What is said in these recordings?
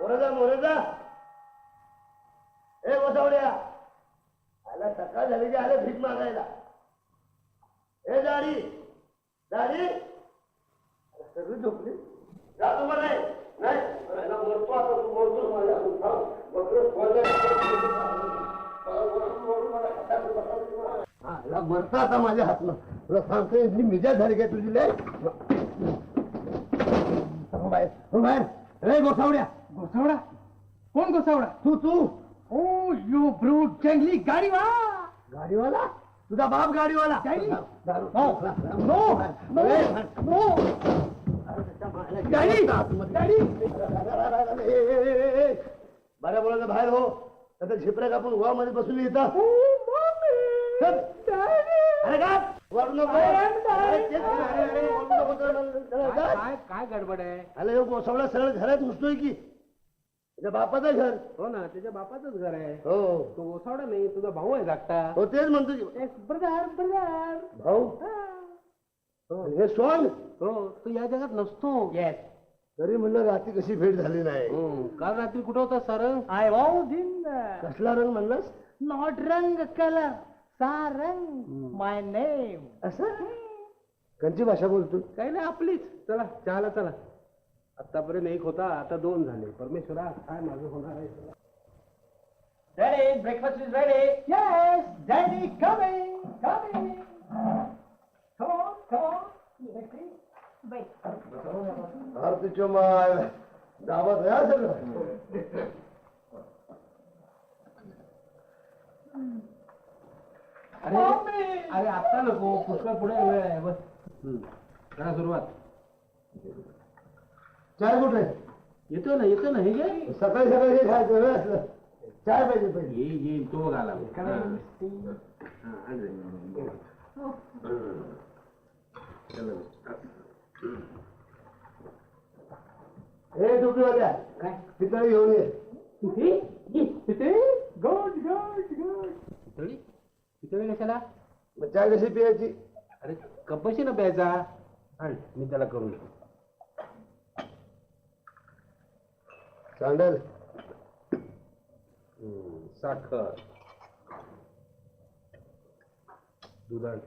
मोरेजा मोरजा ए वसावड्या. आला सकाळ झाली की आले भीक मागायला. ए दाढी. दाढी. सगळी झोपली. जा तू मला नाही. मरतो आता तू मरतो माझ्या हातून. मरतो आता माझ्या हातनं. तुला सांगतो इथली मिजा झाली काय तुझी लय? हो बाहेर. रे बाहेर. गोसावडा कोण गोसावडा तू तू. ओ यू ब्रूट जंगली गाडीवा गाडीवाला? तुझा बाप गाडीवाला. गाडी? दारू. No, no, no, no. गाडी गाडी. बऱ्या बोलायचं बाहेर हो. आता झिपऱ्या कापून वा मध्ये बसून येतात चल. अरे का वरू नको. अरे, तेच अरे, नको. चला. काय काय गडबड आहे? अरे ह्यो गोसावळा सरळ घरात घुसतोय की. त्याच्या बापाचं घर. हो ना त्याच्या बापाचंच घर आहे. हो. तो गोसावडा नाही तुझा भाऊ आहे धाकटा. हो तेच म्हणतो ब्रदर ब्रदर. भाऊ? आणि हे. सॉंग हो तू या जगात नसतो. येस तरी म्हणलं रात्री कशी भेट झाली नाही. काल रात्री कुठं होता सर आय वाज इन कसला रंग म्हणलास? नॉट रंग कलर सारंग. माय नेम असं? कंची भाषा बोलतो? काही नाही आपलीच. चला चहाला चला. आतापर्यंत एक होता आता दोन झाले. परमेश्वरा काय माझं होणार आहे? Daddy, breakfast is ready. Yes, Daddy, coming, coming. Come on, come on. आरतीच्या माय दावत या सगळं? अरे अरे आता नको पुष्कळ पुढे वेळ आहे बस. करा सुरुवात. चाय कुठे? येतो ना येतो ना हे घे. सकाळी सकाळी हे खायचं असलं चाय पाहिजे पाहिजे. येईल येईल तो बघ आला. हे. टोपीवाल्या काय? पितळी घेऊन ये. गुड गुड गुड पितळी पितळी कशाला? मग चाय कशी पियायची? अरे कपशी ना प्यायचा. आण मी त्याला करून सांडल साखर दुधाळ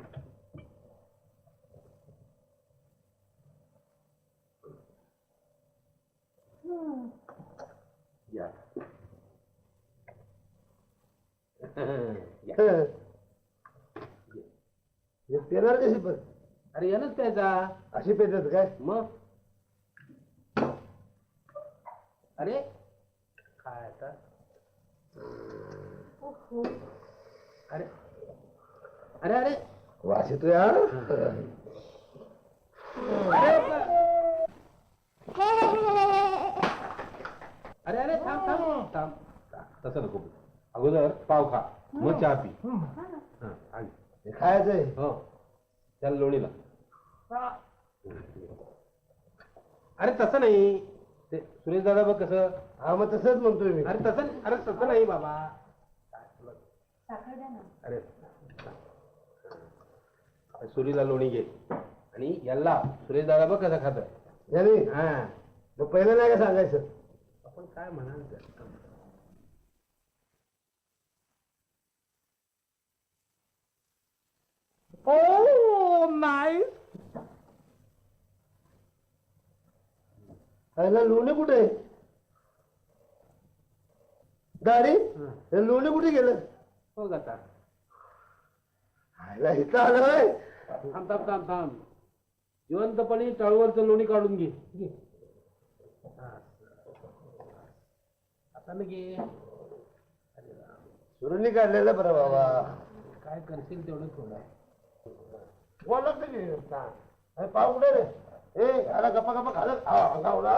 या पेणार कशी पण अरे यानच प्यायचा अशी पेतात काय मग अरे काय आता? अरे अरे अरे. वास येतो यार. अरे अरे थांब थांब थांब. तसं नको अगोदर पाव खा. मग चहा पी. हा, आण. हे खायचंय. हो. त्याला लोणीला. अरे तसं नाही. ते सुरेश दादा बघ कसं हा मग तसंच म्हणतोय मी. अरे तसं अरे तसं नाही बाबा. अरे सुरीला लोणी घे. आणि याला सुरेश दादा बघ कसा खात यानी? हा. मग पहिलं नाही का सांगायचं? आपण काय म्हणाल ते. Oh, nice. खायला लोणी कुठे आहे? दाढी हे लोणी कुठे गेलं हो आता खायला इथं आलं होय. थांब थांब थांब थांब जिवंतपणे तळवरचं लोणी काढून घे घे. हा. आता ना घे सुरूनी काढलेलं बरं बाबा काय करशील तेवढं थोडं अरे पाव कुठे रे ए आला गप्पा गप्पा खालत अंगावला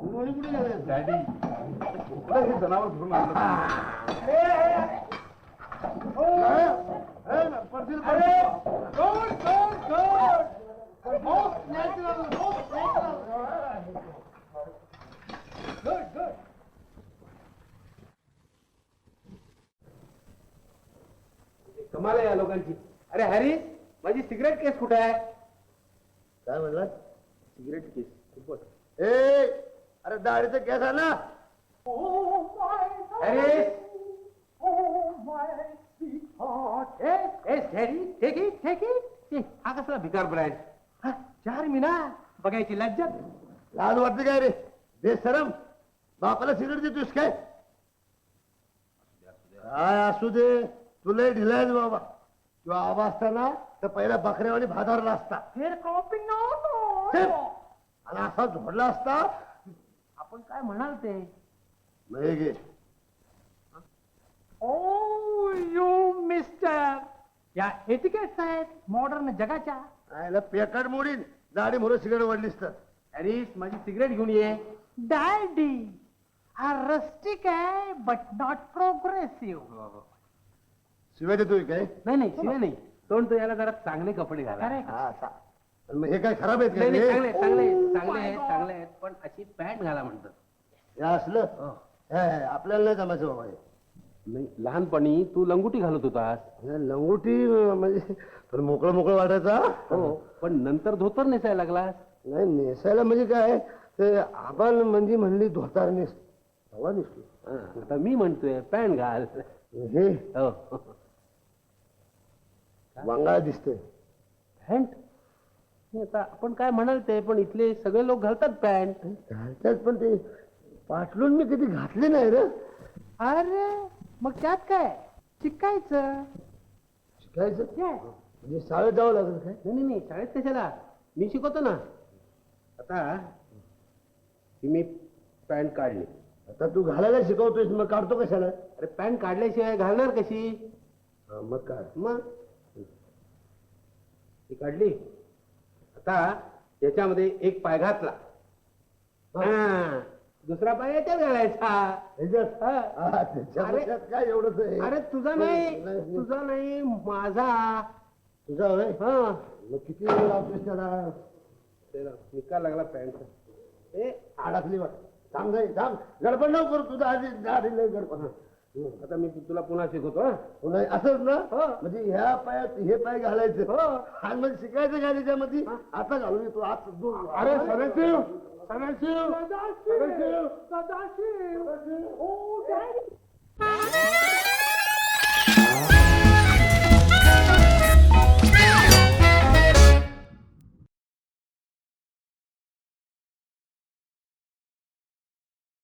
कुठे गेलं? डॅडी. जनावर घेऊन पडतील कमाल आहे या लोकांची अरे हॅरी माझी सिगरेट केस कुठे आहे? काय म्हणलात सिगरेट केस. ए अरे दाढीचं केस आहे ना. ए, हा कसला भिकार ब्रँड हा, चार मिना. बघायची लज्जत. लाज वाटते काय रे? दे सरम बापाला सिगरेट देतोस काय? काय असू दे. तुला ढिलायच बाबा. किंवा आबा असताना तर पहिला बकऱ्यावानी भादारला असता. फिर कॉपी नो! आणि असा झोडला असता. आपण काय म्हणाल ते? नाही गे. ओ यू मिस्टर. या एटिकेट्स आहेत मॉडर्न जगाच्या. आयला पेकाट मोडीन. दाढी म्हणून सिगरेट वडलीस तर. हॅरिस माझी सिगरेट घेऊन ये. डॅडी हा रस्टिक आहे बट नॉट प्रोग्रेसिव्ह शिवाय देतोय काय? नाही नाही शिवाय नाही. तोंड तो याला जरा चांगले कपडे घाला. अरे हा मग हे काय खराब आहेत नाही काय नाही रे? चांगले आहेत, चांगले आहेत, Oh चांगले आहेत. चांगले पण अशी पॅन्ट घाला म्हणतात. हे असलं? हे, हे, आपल्याला नाही जमायचं बाबा हे. नाही लहानपणी तू लंगुटी घालत होतास. हे लंगोटी म्हणजे पण मोकळं मोकळं वाटायचा हो? पण नंतर धोतर नेसायला लागलास. नाही नेसायला म्हणजे काय? ते आपण म्हणजे म्हणली धोतार नेस हवा नेसली. हा, आता मी म्हणतोय पॅन्ट घाल. हे? हो. वांगाळ दिसतोय. पॅन्ट हे आता आपण काय म्हणाल ते पण इथले सगळे लोक घालतात पॅन्ट घालतात पण ते पाटलून मी कधी घातले नाही रे. अरे मग त्यात काय? शिकायचं. शिकायचं? Yes. म्हणजे शाळेत जावं लागेल काय? नाही नाही नाही शाळेत कशाला? मी शिकवतो ना. आता ही मी पॅन्ट काढली. आता तू घालायला शिकवतोयस मग काढतो कशाला? अरे पॅन्ट काढल्याशिवाय घालणार कशी? हा, मग काय? मग? ही काढली. आता याच्यामध्ये एक पाय घातला. हा दुसरा पाय याच्यात घालायचा. त्याच्यापेक्षा काय एवढंच आहे? अरे तुझा नाही नाही, नाही. तुझा नाही माझा. तुझा होय? हा. मग किती वेळ त्याला? निकाल लागला पॅन्ट. ए अडकली वाट थांब जाई थांब. गडबड नको करू तुझा आधी आधी लय गडबड. आता मी तुला पुन्हा शिकवतो हा. पुन्हा असंच ना? हो. म्हणजे ह्या पायात हे पाय घालायचं. हो. आणि मग शिकायचं काय त्याच्यामध्ये? आता घालून येतो आत दूर. अरे सदाशिव! सदाशिव! सदाशिव! सदाशिव! Oh daddy